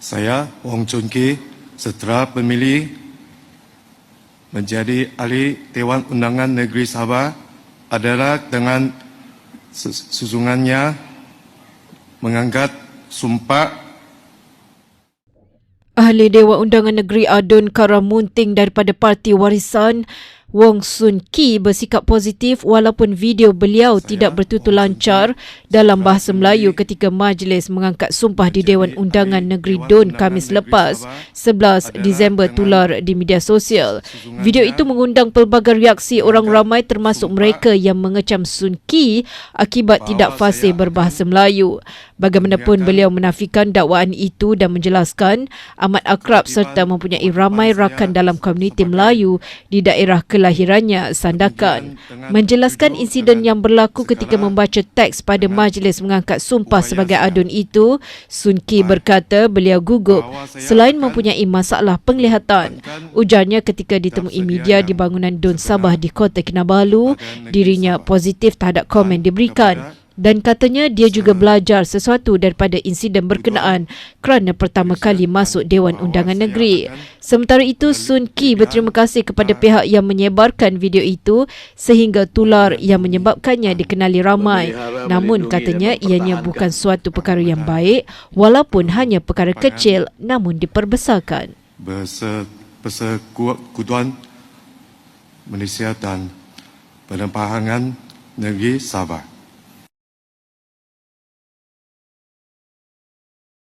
Saya Wong Chun Ki setelah pemilih menjadi ahli Dewan Undangan Negeri Sabah adalah dengan sus- susungannya mengangkat sumpah Ahli Dewan Undangan Negeri Adun Karamunting daripada Parti Warisan Wong Sun Ki bersikap positif walaupun video beliau tidak bertutur lancar dalam bahasa Melayu ketika majlis mengangkat sumpah di Dewan Undangan Negeri Dun Kamis lepas 11 Disember tular di media sosial. Video itu mengundang pelbagai reaksi orang ramai termasuk mereka yang mengecam Sun Ki akibat tidak fasih berbahasa Melayu. Bagaimanapun beliau menafikan dakwaan itu dan menjelaskan amat akrab serta mempunyai ramai rakan dalam komuniti Melayu di daerah kelahirannya Sandakan. Menjelaskan insiden yang berlaku ketika membaca teks pada majlis mengangkat sumpah sebagai adun itu, Sun Ki berkata beliau gugup selain mempunyai masalah penglihatan. Ujarnya ketika ditemui media di bangunan Dun Sabah di Kota Kinabalu, dirinya positif terhadap komen diberikan dan katanya dia juga belajar sesuatu daripada insiden berkenaan kerana pertama kali masuk Dewan Undangan Negeri. Sementara itu, Sun Ki berterima kasih kepada pihak yang menyebarkan video itu sehingga tular yang menyebabkannya dikenali ramai. Namun katanya ianya bukan suatu perkara yang baik walaupun hanya perkara kecil namun diperbesarkan. persekutuan Malaysia dan penerbangan negeri Sabah.